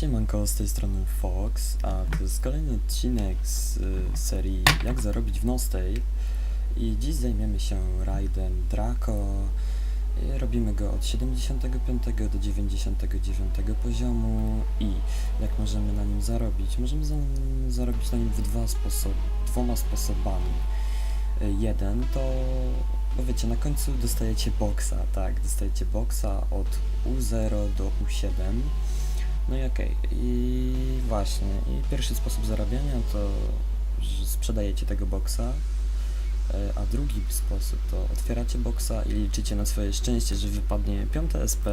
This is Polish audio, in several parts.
Siemanko, z tej strony Fox, a to jest kolejny odcinek z y, serii Jak zarobić w Nostej i dziś zajmiemy się rajdem Draco. I robimy go od 75 do 99 poziomu i jak możemy na nim zarobić? Możemy za, zarobić na nim w dwa sposoby, dwoma sposobami. Y, Jeden to, bo wiecie, na końcu dostajecie boksa, tak, dostajecie boksa od U0 do U7. No i okej, i właśnie, i pierwszy sposób zarabiania to, że sprzedajecie tego boksa, e, a drugi sposób to otwieracie boksa i liczycie na swoje szczęście, że wypadnie piąte SP,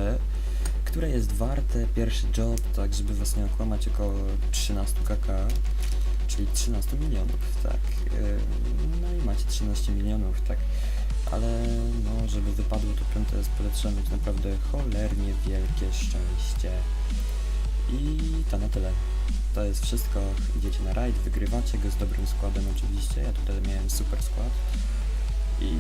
które jest warte pierwszy job, tak żeby was nie okłamać, około 13 kk, czyli 13 milionów, tak. E, No i macie 13 milionów, tak. Ale no, żeby wypadło to piąte SP, trzeba mieć naprawdę cholernie wielkie szczęście. I to na tyle. To jest wszystko. Idziecie na rajd, wygrywacie go z dobrym składem oczywiście. Ja tutaj miałem super skład. I,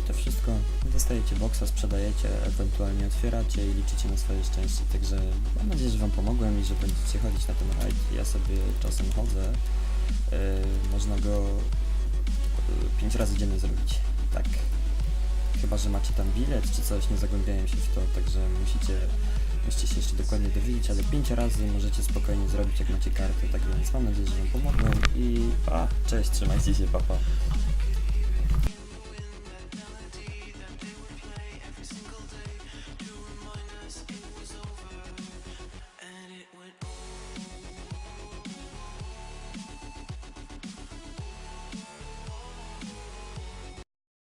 I to wszystko. Dostajecie boksa, sprzedajecie, ewentualnie otwieracie i liczycie na swoje szczęście. Także mam nadzieję, że Wam pomogłem i że będziecie chodzić na ten rajd. Ja sobie czasem chodzę. Yy, można go 5 razy dziennie zrobić. Tak. Chyba, że macie tam bilet czy coś, nie zagłębiałem się w to, także musicie Musicie się jeszcze dokładnie dowiedzieć, ale 5 razy możecie spokojnie zrobić jak macie kartę, tak więc mam nadzieję, że Wam pomogłem i pa, cześć, trzymajcie się, papa. Pa.